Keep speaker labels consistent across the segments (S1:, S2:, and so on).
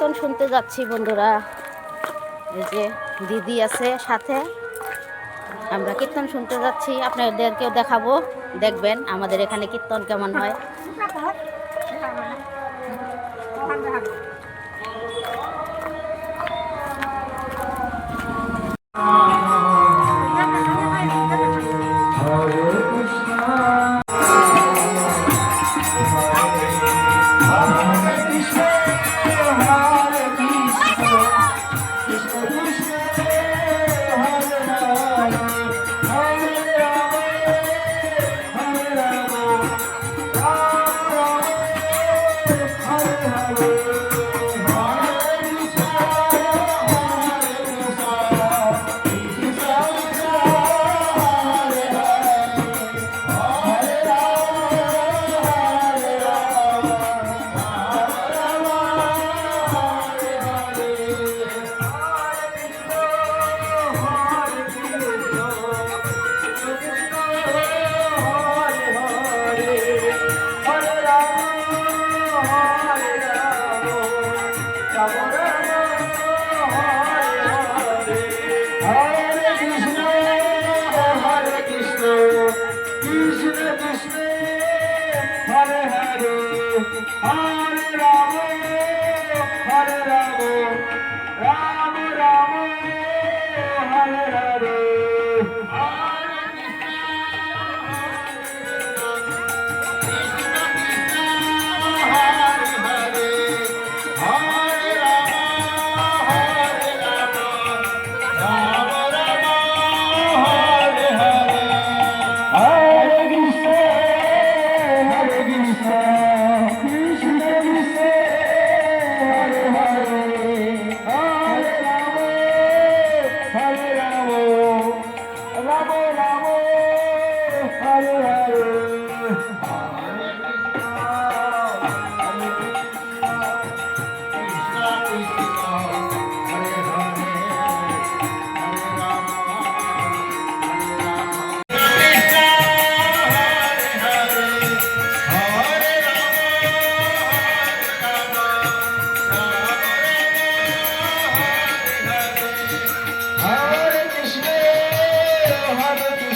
S1: কীর্তন শুনতে যাচ্ছি বন্ধুরা। এই যে দিদি আছে সাথে। আমরা কীর্তন শুনতে যাচ্ছি, আপনাদেরকেও দেখাবো। দেখবেন আমাদের এখানে কীর্তন কেমন হয়।
S2: Hare হরে রাম হরে রাম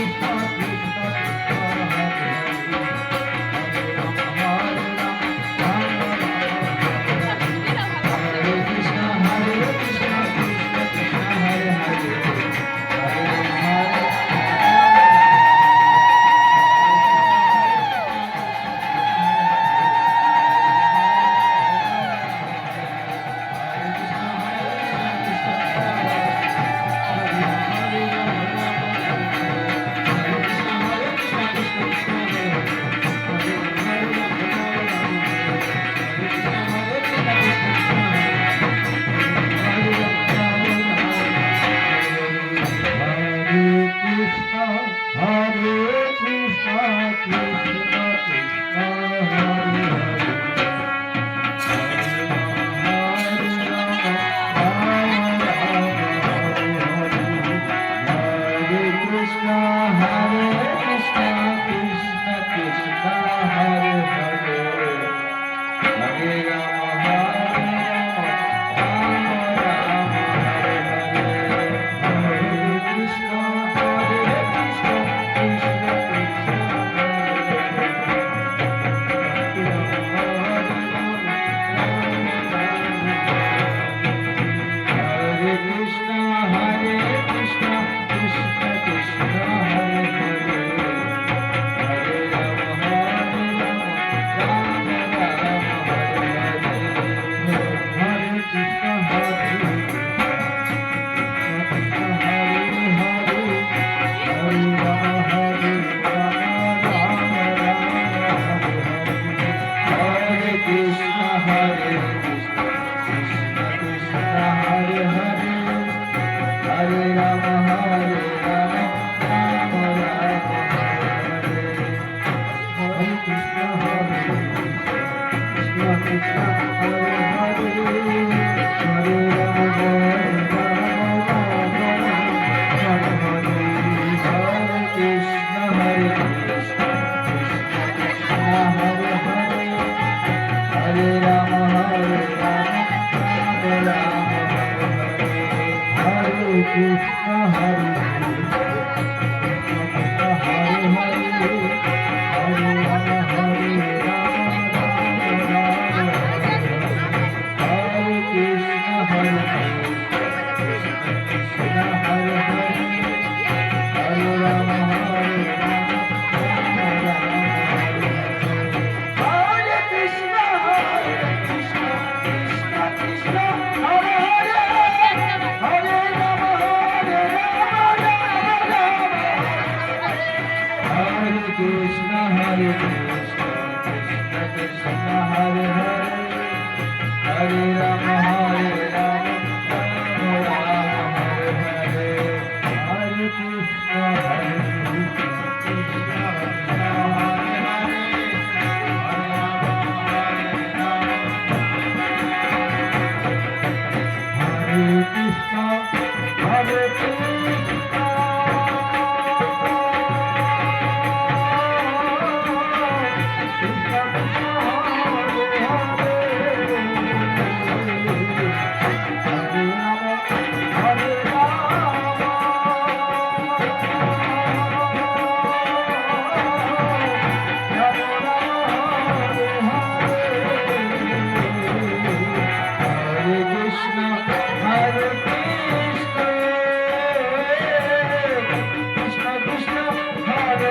S2: えっ? agrega Krishna Hare हरे राम